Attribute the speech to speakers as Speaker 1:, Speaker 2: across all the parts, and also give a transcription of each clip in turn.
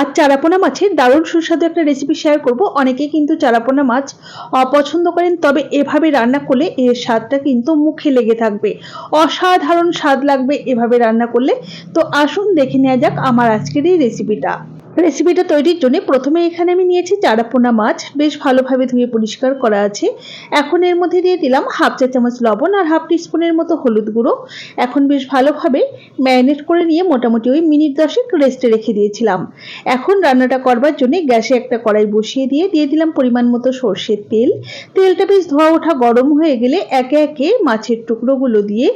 Speaker 1: আজ চারাপোনা মাছের দারুণ সুস্বাদু একটা রেসিপি শেয়ার করব। অনেকে কিন্তু চারাপোনা মাছ অপছন্দ করেন, তবে এভাবে রান্না করলে এর স্বাদটা কিন্তু মুখে লেগে থাকবে। অসাধারণ স্বাদ লাগবে এভাবে রান্না করলে। তো আসুন দেখে নেওয়া যাক আমার আজকের এই রেসিপিটা রেসিপিটা তৈরির জন্য প্রথমে এখানে আমি নিয়েছি চারাপোনা মাছ। বেশ ভালোভাবে ধুয়ে পরিষ্কার করা আছে। এখন এর মধ্যে দিয়ে দিলাম হাফ চা চামচ লবণ আর হাফ টিস্পুনের মতো হলুদ গুঁড়ো। এখন বেশ ভালোভাবে ম্যারিনেট করে নিয়ে মোটামুটি ওই মিনিট দশেক রেস্টে রেখে দিয়েছিলাম। এখন রান্নাটা করবার জন্য গ্যাসে একটা কড়াই বসিয়ে দিয়ে দিয়ে দিলাম পরিমাণ মতো সর্ষের তেল। তেলটা বেশ ধোয়া ওঠা গরম হয়ে গেলে একে একে মাছের টুকরোগুলো দিয়ে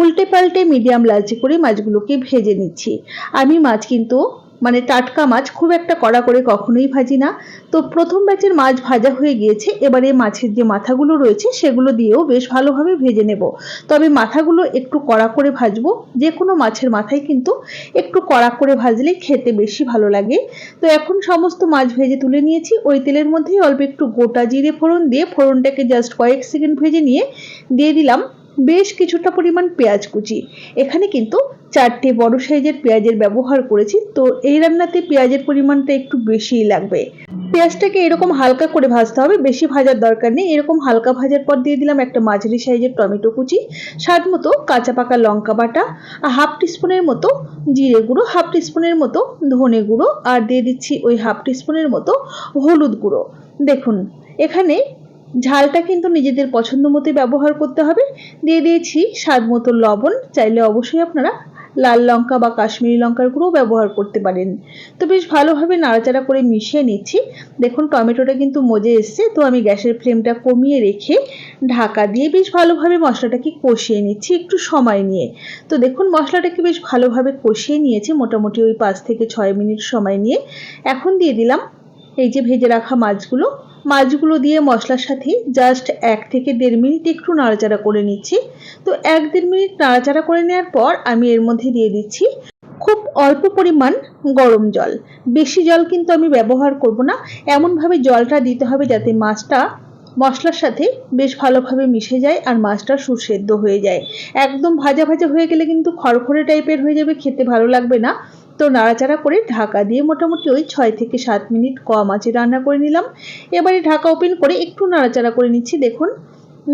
Speaker 1: উল্টে পাল্টে মিডিয়াম লালচে করে মাছগুলোকে ভেজে নিচ্ছি। আমি মাছ কিন্তু মানে টাটকা মাছ খুব একটা কড়া করে কখনোই ভাজি না। তো প্রথম ব্যাচের মাছ ভাজা হয়ে গিয়েছে, এবারে মাছের যে মাথাগুলো রয়েছে সেগুলো দিয়েও বেশ ভালোভাবে ভেজে নেব। তবে মাথাগুলো একটু কড়া করে ভাজবো যে কোনো মাছের মাথায় কিন্তু একটু কড়া করে ভাজলে খেতে বেশি ভালো লাগে। তো এখন সমস্ত মাছ ভেজে তুলে নিয়েছি, ওই তেলের মধ্যেই অল্প একটু গোটা জিরে ফোড়ন দিয়ে ফোড়নটাকে জাস্ট কয়েক সেকেন্ড ভেজে নিয়ে দিয়ে দিলাম। বেশ কিছুটা পরিমাণ পেঁয়াজ কুচি। এখানে কিন্তু চারটে বড় সাইজের পেঁয়াজের ব্যবহার করেছি। তো এই রান্নাতে পেঁয়াজের পরিমাণটা একটু বেশিই লাগবে। পেঁয়াজটাকে এরকম হালকা করে ভাজতে হবে, বেশি ভাজার দরকার নেই। এরকম হালকা ভাজার পর দিয়ে দিলাম একটা মাঝারি সাইজের টমেটো কুচি, স্বাদ মতো কাঁচা পাকা লঙ্কা বাটা, আর হাফ টিস্পুনের মতো জিরে গুঁড়ো, হাফ টিস্পুনের মতো ধনে গুঁড়ো, আর দিয়ে দিচ্ছি ওই হাফ টিস্পুনের মতো হলুদ গুঁড়ো। দেখুন, এখানে ঝালটা কিন্তু নিজেদের পছন্দ মতোই ব্যবহার করতে হবে। দিয়ে দিয়েছি স্বাদ মতো লবণ। চাইলে অবশ্যই আপনারা লাল লঙ্কা বা কাশ্মীরি লঙ্কার গুঁড়ো ব্যবহার করতে পারেন। তো বেশ ভালোভাবে নাড়াচাড়া করে মিশিয়ে নিচ্ছি। দেখুন, টমেটোটা কিন্তু মজে এসছে। তো আমি গ্যাসের ফ্লেমটা কমিয়ে রেখে ঢাকা দিয়ে বেশ ভালোভাবে মশলাটাকে কষিয়ে নিচ্ছি একটু সময় নিয়ে। তো দেখুন, মশলাটাকে বেশ ভালোভাবে কষিয়ে নিয়েছি মোটামুটি ওই পাঁচ থেকে ছয় মিনিট সময় নিয়ে। এখন দিয়ে দিলাম এই যে ভেজে রাখা মাছগুলো। মাছগুলো দিয়ে মশলার সাথে জাস্ট এক থেকে দেড় মিনিট একটু নাড়াচাড়া করে নিচ্ছি। তো এক দেড় মিনিট নাড়াচাড়া করে নেওয়ার পর আমি এর মধ্যে দিয়ে দিচ্ছি খুব অল্প পরিমাণ গরম জল। বেশি জল কিন্তু আমি ব্যবহার করব না। এমনভাবে জলটা দিতে হবে যাতে মাছটা মশলার সাথে বেশ ভালোভাবে মিশে যায় আর মাছটা সুসেদ্ধ হয়ে যায়। একদম ভাজা ভাজা হয়ে গেলে কিন্তু খড়খড়ে টাইপের হয়ে যাবে, খেতে ভালো লাগবে না। তো নাড়াচাড়া করে ঢাকা দিয়ে মোটামুটি ওই ছয় থেকে সাত মিনিট কম আছে রান্না করে নিলাম। এবারে ঢাকা ওপেন করে একটু নাড়াচাড়া করে নিচ্ছি, দেখুন।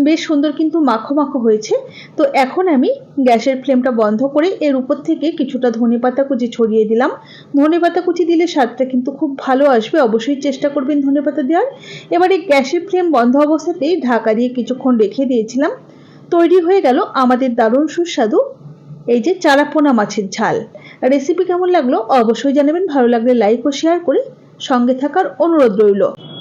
Speaker 1: বেশ সুন্দর কিন্তু মাখো মাখো হয়েছে। তো এখন আমি গ্যাসের ফ্লেমটা বন্ধ করে এর উপর থেকে কিছুটা ধনে পাতা কুচি ছড়িয়ে দিলাম। ধনে পাতা কুচি দিলে স্বাদটা কিন্তু খুব ভালো আসবে, অবশ্যই চেষ্টা করবেন ধনে পাতা দেওয়ার। এবারে গ্যাসের ফ্লেম বন্ধ অবস্থাতেই ঢাকা দিয়ে কিছুক্ষণ রেখে দিয়েছিলাম। তৈরি হয়ে গেল আমাদের দারুণ সুস্বাদু এই যে চারাপোনা মাছের ঝাল। রেসিপি কেমন লাগল অবশ্যই জানাবেন, ভালো লাগলে লাইক ও শেয়ার করে সঙ্গে থাকার অনুরোধ রইল।